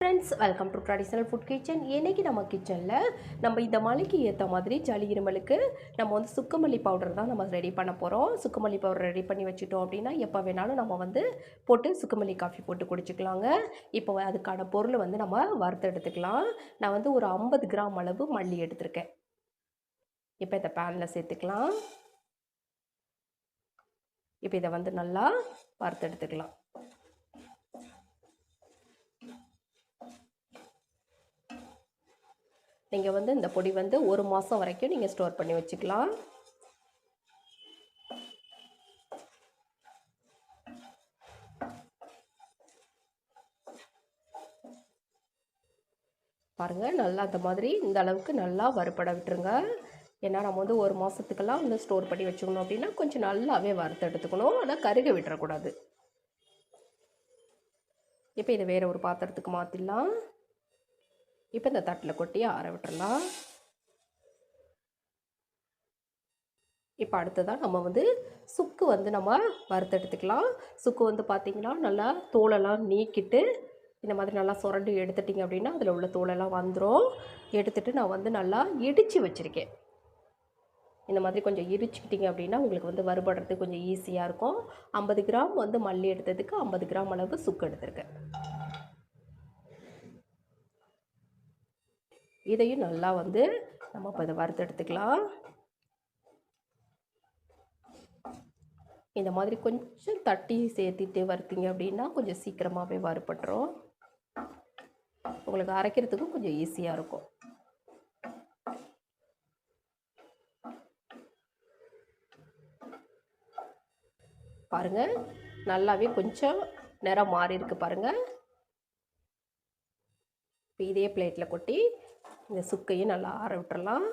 Friends welcome to traditional food kitchen இன்றைக்கி நம்ம கிச்சனில் நம்ம இந்த மலைக்கு ஏற்ற மாதிரி ஜலி இருமலுக்கு நம்ம வந்து சுக்குமல்லி பவுடர் தான் நம்ம ரெடி பண்ண போகிறோம் சுக்குமல்லி பவுடர் ரெடி பண்ணி வச்சுட்டோம் அப்படின்னா எப்போ வேணாலும் நம்ம வந்து போட்டு சுக்குமல்லி காஃபி போட்டு குடிச்சிக்கலாங்க. இப்போ அதுக்கான பொருள் வந்து நம்ம வறுத்து எடுத்துக்கலாம். நான் வந்து ஒரு ஐம்பது கிராம் அளவு மல்லி எடுத்திருக்கேன். இப்போ இதை பேனில் சேர்த்துக்கலாம். இப்போ இதை வந்து நல்லா வறுத்து எடுத்துக்கலாம். நீங்கள் வந்து இந்த பொடி வந்து ஒரு மாதம் வரைக்கும் நீங்கள் ஸ்டோர் பண்ணி வச்சுக்கலாம். பாருங்கள் நல்லா அந்த மாதிரி இந்த அளவுக்கு நல்லா வறுபட விட்டுருங்க. ஏன்னா நம்ம வந்து ஒரு மாதத்துக்கெல்லாம் வந்து ஸ்டோர் பண்ணி வச்சுக்கணும் அப்படின்னா கொஞ்சம் நல்லாவே வறுத்து எடுத்துக்கணும். ஆனால் கருக விட்டுறக்கூடாது. இப்போ இதை வேறு ஒரு பாத்திரத்துக்கு மாற்றிடலாம் இப்போ இந்த தட்டில் கொட்டி ஆற விட்டுடலாம் இப்போ அடுத்ததாக நம்ம வந்து சுக்கு வந்து நம்ம வறுத்தெடுத்துக்கலாம் சுக்கு வந்து பார்த்திங்கன்னா நல்லா தோலெல்லாம் நீக்கிட்டு இந்த மாதிரி நல்லா சுரண்டி எடுத்துட்டிங்க அப்படின்னா அதில் உள்ள தோலெல்லாம் வந்துடும் எடுத்துகிட்டு நான் வந்து நல்லா இடித்து வச்சுருக்கேன். இந்த மாதிரி கொஞ்சம் இடிச்சுக்கிட்டிங்க அப்படின்னா உங்களுக்கு வந்து வறுபடுறதுக்கு கொஞ்சம் ஈஸியாக இருக்கும். ஐம்பது கிராம் வந்து மல்லி எடுத்ததுக்கு ஐம்பது கிராம் அளவு சுக்கு எடுத்திருக்கேன். இதையும் நல்லா வந்து நம்ம இப்போ இதை வறுத்து எடுத்துக்கலாம். இந்த மாதிரி கொஞ்சம் தட்டி சேர்த்திட்டு வறுத்திங்க அப்படின்னா கொஞ்சம் சீக்கிரமாகவே வறுபட்டுரும். உங்களுக்கு அரைக்கிறதுக்கும் கொஞ்சம் ஈஸியாக இருக்கும். பாருங்கள் நல்லாவே கொஞ்சம் நிறம் மாறி இருக்கு பாருங்கள் இப்போ இதே பிளேட்டில் கொட்டி இந்த சுக்கையும் நல்லா ஆற விட்டுறலாம்.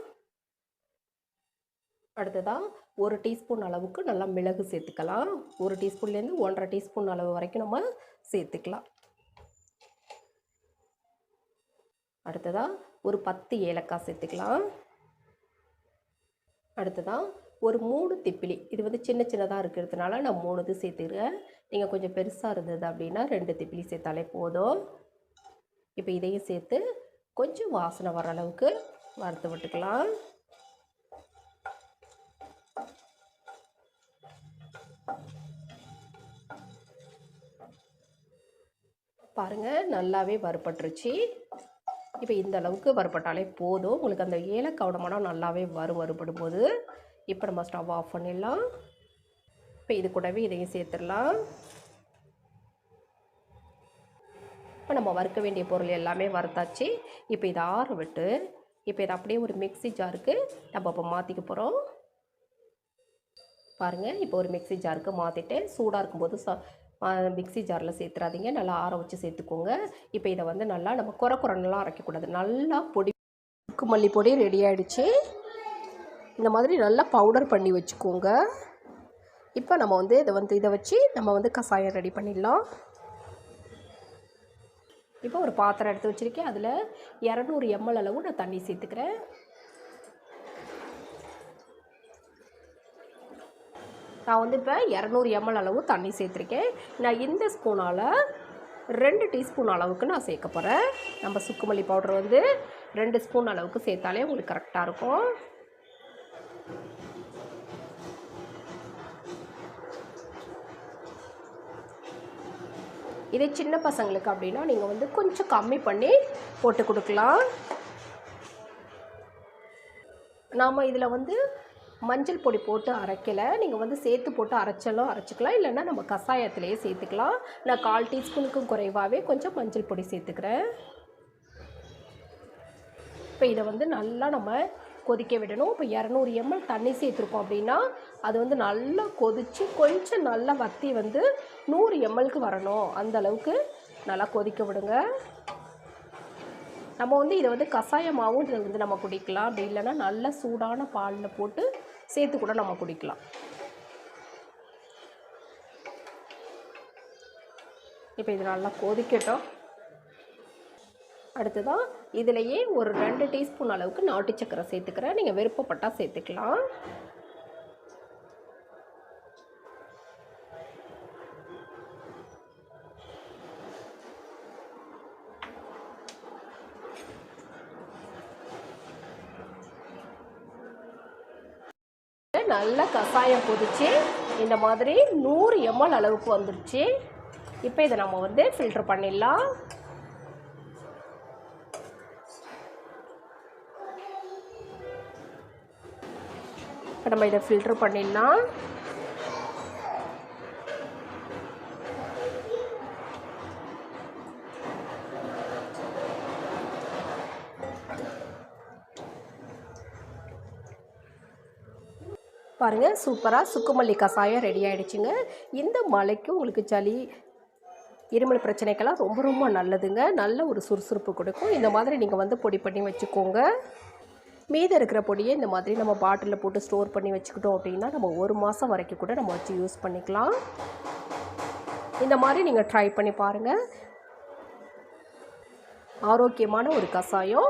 அடுத்ததாக ஒரு டீஸ்பூன் அளவுக்கு நல்லா மிளகு சேர்த்துக்கலாம். ஒரு டீஸ்பூன்லேருந்து ஒன்றரை டீஸ்பூன் அளவு வரைக்கும் நம்ம சேர்த்துக்கலாம். அடுத்ததாக ஒரு பத்து ஏலக்காய் சேர்த்துக்கலாம். அடுத்ததாக ஒரு மூணு திப்பிலி. இது வந்து சின்ன சின்னதாக இருக்கிறதுனால நான் மூணு இது சேர்த்துக்கிறேன். நீங்கள் கொஞ்சம் பெருசாக இருந்தது அப்படின்னா ரெண்டு திப்பிலி சேர்த்தாலே போதும். இப்போ இதையும் சேர்த்து கொஞ்சம் வாசனை வர அளவுக்கு வறுத்து விட்டுக்கலாம். பாருங்கள் நல்லாவே வறுபட்டுருச்சு. இப்போ இந்த அளவுக்கு வறுபட்டாலே போதும். உங்களுக்கு அந்த ஏலக்காவோட மனம் நல்லாவே வரும் வறுபடும் போது இப்போ நம்ம ஸ்டவ் ஆஃப் பண்ணிடலாம். இப்போ இது கூடவே இதையும் சேர்த்துடலாம். இப்போ நம்ம வறுக்க வேண்டிய பொருள் எல்லாமே வறுத்தாச்சு. இப்போ இதை ஆற விட்டு இப்போ இதை அப்படியே ஒரு மிக்சி ஜாருக்கு நம்ம இப்போ மாற்றிக்க போகிறோம் பாருங்கள் இப்போ ஒரு மிக்சி ஜாருக்கு மாற்றிட்டு சூடாக இருக்கும்போது ச மிக்சி ஜாரில் சேர்த்துறாதீங்க. நல்லா ஆற வச்சு சேர்த்துக்கோங்க. இப்போ இதை வந்து நல்லா நம்ம குறை குறைலாம் அரைக்கக்கூடாது. நல்லா பொடி உக்கு மல்லி பொடி ரெடி ஆகிடுச்சு இந்த மாதிரி நல்லா பவுடர் பண்ணி வச்சுக்கோங்க. இப்போ நம்ம வந்து இதை வந்து இதை வச்சு நம்ம வந்து கஷாயம் ரெடி பண்ணிடலாம். இப்போ ஒரு பாத்திரம் எடுத்து வச்சுருக்கேன். அதில் இரநூறு எம்எல் அளவு நான் தண்ணி சேர்த்துக்கிறேன். நான் வந்து இப்போ இரநூறு எம்எல் அளவு தண்ணி சேர்த்துருக்கேன். நான் இந்த ஸ்பூனால் ரெண்டு டீஸ்பூன் அளவுக்கு நான் சேர்க்க போகிறேன் நம்ம சுக்குமல்லி பவுடர் வந்து ரெண்டு ஸ்பூன் அளவுக்கு சேர்த்தாலே உங்களுக்கு கரெக்டாக இருக்கும். இதே சின்ன பசங்களுக்கு அப்படின்னா நீங்கள் வந்து கொஞ்சம் கம்மி பண்ணி போட்டு கொடுக்கலாம். நாம் இதில் வந்து மஞ்சள் பொடி போட்டு அரைக்கலை. நீங்கள் வந்து சேர்த்து போட்டு அரைச்சாலும் அரைச்சிக்கலாம். இல்லைன்னா நம்ம கஷாயத்திலேயே சேர்த்துக்கலாம். நான் கால் டீஸ்பூனுக்கும் குறைவாகவே கொஞ்சம் மஞ்சள் பொடி சேர்த்துக்கிறேன். இப்போ இதை வந்து நல்லா நம்ம கொதிக்க விடணும். இப்போ இரநூறு எம்எல் தண்ணி சேர்த்துருக்கோம் அப்படின்னா அது வந்து நல்லா கொதித்து கொஞ்சம் நல்லா வத்தி வந்து நூறு எம்எல்க்கு வரணும். அந்த அளவுக்கு நல்லா கொதிக்க விடுங்க. நம்ம வந்து இதை வந்து கஷாயமாகவும் இதை வந்து நம்ம குடிக்கலாம். அப்படி இல்லைன்னா நல்ல சூடான பாலில் போட்டு சேர்த்து கூட நம்ம குடிக்கலாம். இப்போ இது நல்லா கொதிக்கட்டும். அடுத்ததாக இதுலேயே ஒரு ரெண்டு டீஸ்பூன் அளவுக்கு நாட்டு சக்கரை சேர்த்துக்கிறேன். நீங்கள் விருப்பப்பட்டால் சேர்த்துக்கலாம். நல்லா கஷாயம் கொதிச்சு இந்த மாதிரி நூறு எம்எல் அளவுக்கு வந்துடுச்சு இப்போ இதை நம்ம வந்து ஃபில்டர் பண்ணிடலாம். இப்போ நம்ம இதை ஃபில்ட்ரு பண்ணிடலாம். பாருங்கள் சூப்பராக சுக்குமல்லி கஷாயம் ரெடி ஆகிடுச்சுங்க இந்த மலைக்கு உங்களுக்கு சளி இருமல் பிரச்சனைக்கெல்லாம் ரொம்ப ரொம்ப நல்லதுங்க. நல்ல ஒரு சுறுசுறுப்பு கொடுக்கும். இந்த மாதிரி நீங்கள் வந்து பொடி பண்ணி வச்சுக்கோங்க. மீதம் இருக்கிற பொடியை இந்த மாதிரி நம்ம பாட்டிலில் போட்டு ஸ்டோர் பண்ணி வச்சுக்கிட்டோம் அப்படின்னா நம்ம ஒரு மாதம் வரைக்கும் கூட நம்ம வச்சு யூஸ் பண்ணிக்கலாம். இந்த மாதிரி நீங்கள் ட்ரை பண்ணி பாருங்கள் ஆரோக்கியமான ஒரு கஷாயம்